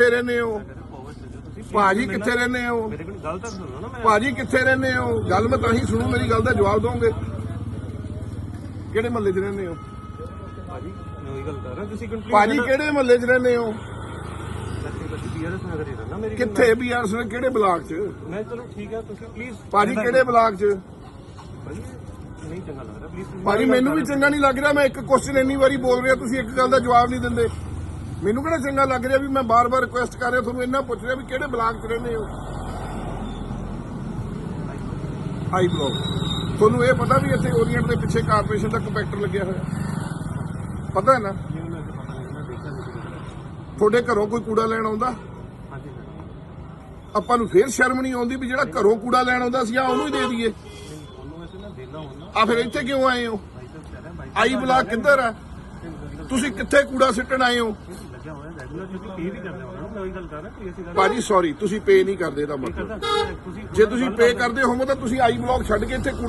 ਕਿੱਥੇ ਰਹਿੰਦੇ ਹੋ? ਭਾਜੀ ਕਿੱਥੇ ਰਹਿੰਦੇ ਹੋ? ਮੇਰੇ ਕੋਲ ਗੱਲ ਤਾਂ ਸੁਣੋ ਨਾ ਮੈਂ ਭਾਜੀ ਕਿੱਥੇ ਰਹਿੰਦੇ ਹੋ? ਗੱਲ ਮੈਂ ਤਾਂ ਹੀ ਸੁਣੂ ਮੇਰੀ ਗੱਲ ਦਾ ਜਵਾਬ ਦੋਗੇ। ਕਿਹੜੇ ਮਹੱਲੇ 'ਚ ਰਹਿੰਦੇ ਹੋ? ਭਾਜੀ ਮੈਂ ਉਹੀ ਗੱਲ ਕਰ ਰਿਹਾ ਤੁਸੀਂ ਕੰਪਲੀਟ ਭਾਜੀ ਕਿਹੜੇ ਮਹੱਲੇ 'ਚ ਰਹਿੰਦੇ ਹੋ? ਬੀਆਰਐਸ ਨਗਰ ਹੀ ਰਹਿਣਾ ਮੇਰੀ ਕਿੱਥੇ ਬੀਆਰਸ ਕਿਹੜੇ ਬਲਾਕ 'ਚ? ਮੈਂ ਚਲੋ ਠੀਕ ਹੈ ਤੁਸੀਂ ਪਲੀਜ਼ ਭਾਜੀ ਕਿਹੜੇ ਬਲਾਕ 'ਚ? ਭਾਜੀ ਨਹੀਂ ਚੰਗਾ ਲੱਗ ਰਿਹਾ ਪਲੀਜ਼ ਭਾਜੀ ਮੈਨੂੰ ਵੀ ਚੰਗਾ ਨਹੀਂ ਲੱਗ ਰਿਹਾ ਮੈਂ ਇੱਕ ਕੁਐਸਚਨ ਇੰਨੀ ਵਾਰੀ ਬੋਲ ਰਿਹਾ ਤੁਸੀਂ ਇੱਕ ਗੱਲ ਦਾ ਜਵਾਬ ਨਹੀਂ ਦਿੰਦੇ। ਮੈਨੂੰ ਕਿਹੜਾ ਚੰਗਾ ਲੱਗ ਰਿਹਾ ਵੀ ਮੈਂ ਬਾਰ-ਬਾਰ ਰਿਕੁਐਸਟ ਕਰ ਰਿਹਾ ਤੁਹਾਨੂੰ ਇੰਨਾ ਪੁੱਛ ਰਿਹਾ ਵੀ ਕਿਹੜੇ ਬਲਾਕ 'ਚ ਰਹਿੰਦੇ ਹੋ? ਆਈ ਬਲਾਕ ਤੁਹਾਨੂੰ ਇਹ ਪਤਾ ਵੀ ਇੱਥੇ ਓਰੀਐਂਟ ਦੇ ਪਿੱਛੇ ਕਾਰਪੋਰੇਸ਼ਨ ਦਾ ਕੰਪੈਕਟਰ ਲੱਗਿਆ ਹੋਇਆ। ਪਤਾ ਹੈ ਨਾ। ਤੁਹਾਡੇ ਘਰੋਂ ਕੋਈ ਕੂੜਾ ਲੈਣ ਆਉਂਦਾ? ਆਪਾਂ ਨੂੰ ਫੇਰ ਸ਼ਰਮ ਨਹੀਂ ਆਉਂਦੀ ਵੀ ਜਿਹੜਾ ਘਰੋਂ ਕੂੜਾ ਲੈਣ ਆਉਂਦਾ ਸੀ ਆ ਉਹਨੂੰ ਹੀ ਦੇ ਦਈਏ। ਆ ਫਿਰ ਇੱਥੇ ਕਿਉਂ ਆਏ ਹੋ? ਆਈ ਬਲਾਕ ਕਿੱਧਰ ਆ? ਤੁਸੀਂ ਕਿੱਥੇ ਕੂੜਾ ਸਿੱਟਣ ਆਏ ਹੋ? ਲੱਗਿਆ ਹੋਇਆ ਰੈਗੂਲਰ ਤੁਸੀਂ ਪੇ ਵੀ ਕਰਦੇ ਹੋ ਨਾ ਮੈਂ ਗੱਲ ਕਰ ਕੋਈ ਐਸੀ ਗੱਲ ਭਾਜੀ ਸੌਰੀ ਤੁਸੀਂ ਪੇ ਨਹੀਂ ਕਰਦੇ ਦਾ ਮਤਲਬ। ਜੇ ਤੁਸੀਂ ਪੇ ਕਰਦੇ ਹੋਵੋ ਤਾਂ ਤੁਸੀਂ ਆਈ ਬਲੌਕ ਛੱਡ ਕੇ ਇੱਥੇ ਕੂੜਾ